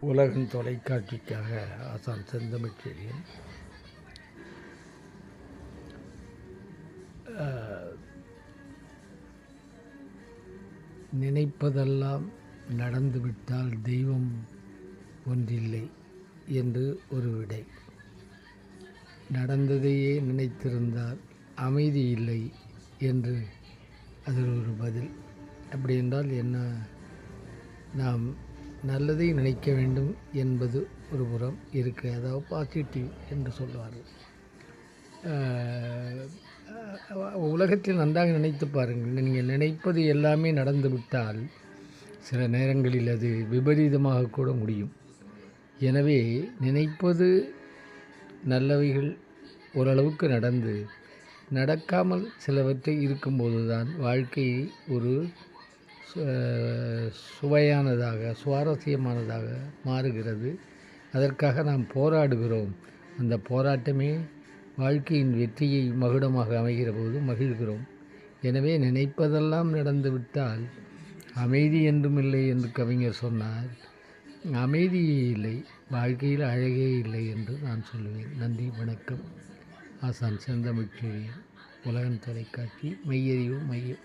உலகம் தொலைக்காட்சிக்காக ஆசான் செந்தமிழ்ச்செழியன். நினைப்பதெல்லாம் நடந்துவிட்டால் தெய்வம் ஒன்றில்லை என்று ஒரு விடை. நடந்ததையே நினைத்திருந்தால் அமைதி இல்லை என்று அதில் ஒரு பதில். அப்படி என்றால் என்ன? நாம் நல்லதை நினைக்க வேண்டும் என்பது ஒரு புறம் இருக்கு. அதாவது பாசிட்டிவ் என்று சொல்லுவார்கள். உலகத்தில் நன்றாக நினைத்து பாருங்கள். நீங்கள் நினைப்பது எல்லாமே நடந்துவிட்டால் சில நேரங்களில் அது விபரீதமாக கூட முடியும். எனவே நினைப்பது நல்லவைகள் ஓரளவுக்கு நடந்து நடக்காமல் சிலவற்றை இருக்கும்போது தான் வாழ்க்கையை ஒரு சுவையானதாக சுவாரஸ்யமானதாக மாறுகிறது. அதற்காக நாம் போராடுகிறோம். அந்த போராட்டமே வாழ்க்கையின் வெற்றியை மகுடமாக அமைகிற போது மகிழ்கிறோம். எனவே நினைப்பதெல்லாம் நடந்துவிட்டால் அமைதி என்றும் இல்லை என்று கவிஞர் சொன்னார். அமைதியே இல்லை வாழ்க்கையில் அழகே இல்லை என்று நான் சொல்லுவேன். நன்றி வணக்கம். ஆசான் செந்தமிழ்ச்செழியன் உலகன் தொலைக்காட்சி மெய்யறிவு மையம்.